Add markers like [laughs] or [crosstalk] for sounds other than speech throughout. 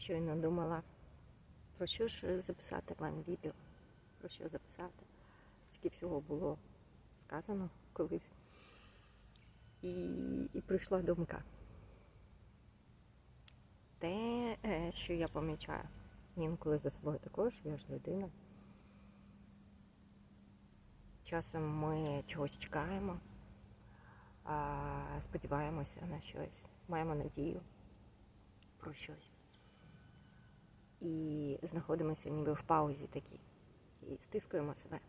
щойно думала, про що ж записати вам відео, про що записати. Стільки всього було сказано колись. І, і прийшла думка. Те, е, що я помічаю, інколи за собою також, я ж людина. Часом ми чогось чекаємо, сподіваємося на щось, маємо надію про щось. І знаходимося ніби в паузі такій. І стискуємо себе.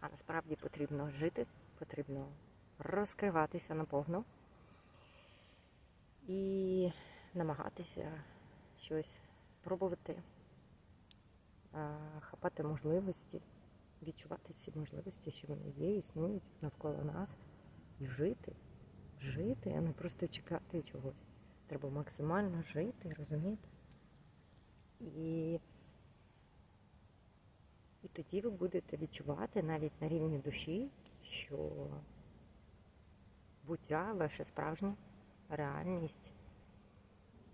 А насправді потрібно жити, потрібно розкриватися наповну і намагатися щось пробувати, хапати можливості, відчувати ці можливості, що вони є, існують навколо нас, і жити, жити, а не просто чекати чогось. Треба максимально жити, розумієте? І, і тоді ви будете відчувати навіть на рівні душі, що буття, ваше справжнє, реальність,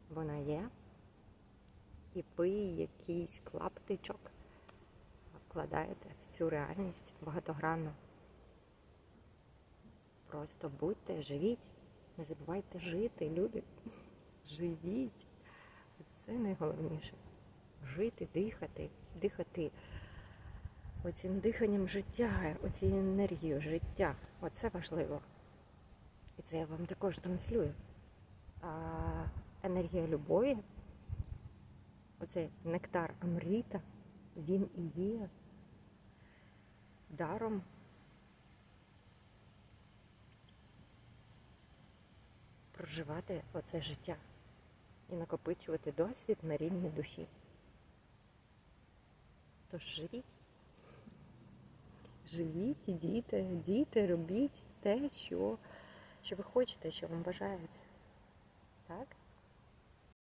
вона є. І ви якийсь клаптичок вкладаєте в цю реальність багатогранну. Просто будьте, живіть, не забувайте жити, люди. [laughs] Живіть. Це найголовніше. Жити, дихати, дихати оцим диханням життя, оцією енергією життя. Оце важливо. І це я вам також транслюю. А енергія любові, оцей нектар Амріта, він і є даром. Проживати оце життя і накопичувати досвід на рівні душі. Тож живіть. Живіть, діти, діти, робіть те, що, що ви хочете, що вам бажається. Так?